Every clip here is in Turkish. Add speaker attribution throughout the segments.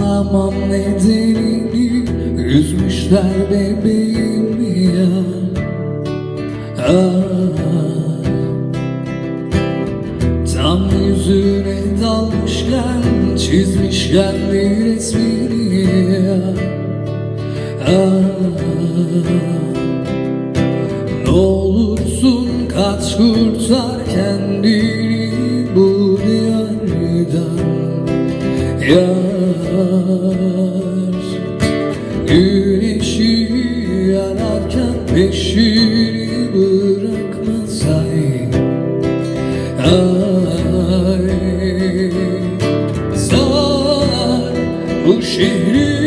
Speaker 1: Anlamam nedenini Üzmüşler bebeğimi ya ah. Tam yüzüne dalmışken Çizmişken bir resmini ya ah. Ne olursun kaç kurtar kendini bu diyardan Yar Güneşi ararken peşini bırakmaz ay Ay Sar bu şehri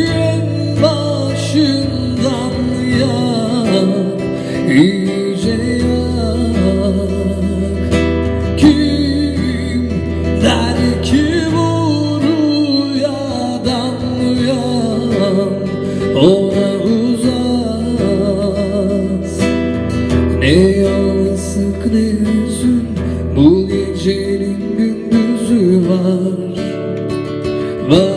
Speaker 1: yalnızlık ne hüzün Bu gecenin gündüzü var Var.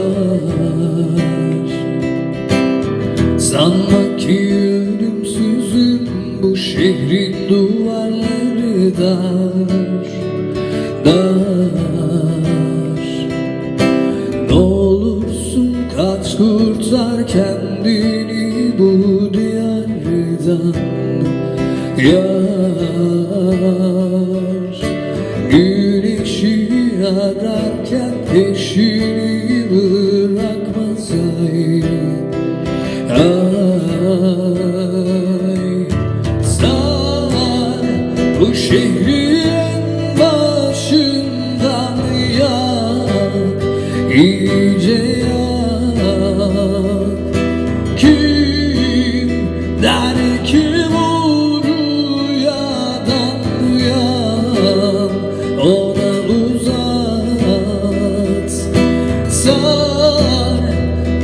Speaker 1: Sanma ki ölümsüzüm Bu şehrin duvarları dar Dar. Ne olursun kaç kurtar kendini bu diyardan Yar Güneşi ararken peşini bırakmaz ay Ay bu şehri başından yak iyice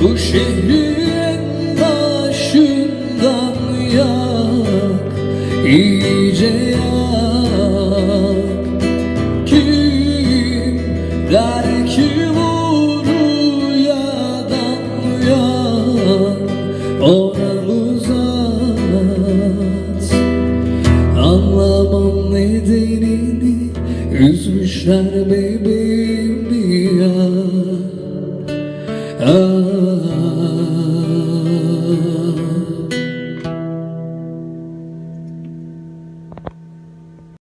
Speaker 1: Bu şehri en başından yak. İyice yak. Kim der ki bu rüyadan uyan Ona uzat Anlamam nedenini Üzmüşler bebeğimi